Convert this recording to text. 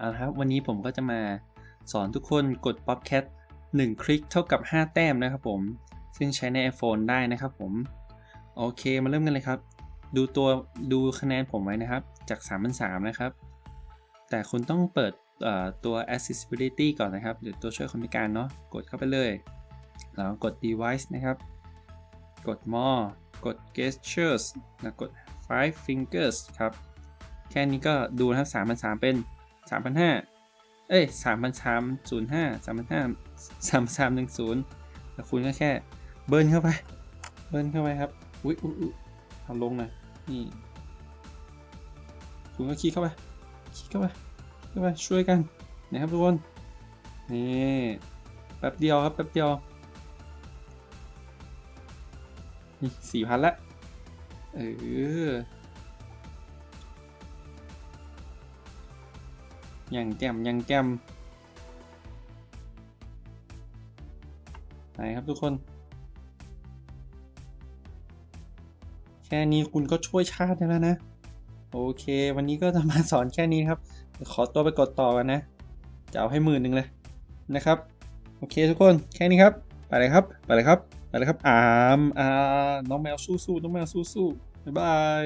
เอาละครับวันนี้ผมก็จะมาสอนทุกคนกด Popcat 1 คลิกเท่ากับ 5 แต้มนะครับผม ซึ่งใช้ใน iPhone ได้นะครับผม โอเคมาเริ่มกันเลยครับ ดูตัวดูคะแนนผมไว้นะครับ จาก3 3 0 0นะครับ แต่คุณต้องเปิดตัว accessibility ก่อนนะครับหรือตัวช่วยคนพิการเนาะกดเข้าไปเลย แล้วกด device นะครับ กด more กด gestures แล้วกด five fingers ครับ แค่นี้ก็ดูนะครับ3 3 0 0เป็น 3,500เอ้ย3,305 3,500 3,310แล้วคุณก็แค่เบิร์นเข้าไป เบิร์นเข้าไปครับ อุ๊ยอุ๊ยอุ๊ยเอาลงหน่อยนี่คุณก็คลิกเข้าไป คลิกเข้าไป เข้าไป ช่วยกันนะครับทุกคน นี่ แป๊บเดียวครับ แป๊บเดียว นี่สี่พันละ เออ ยังแกมยังแกมไหนครับทุกคน แค่นี้คุณก็ช่วยชาติได้แล้วนะ โอเค วันนี้ก็จะมาสอนแค่นี้ครับ ขอตัวไปกดต่อกันนะ จะเอาให้หมื่นหนึ่งเลยนะครับ โอเคทุกคนแค่นี้ครับ ไปเลยครับ ไปเลยครับ ไปเลยครับ อาม อ่า น้องแมวสู้ๆน้องแมวสู้ๆบ๊ายบาย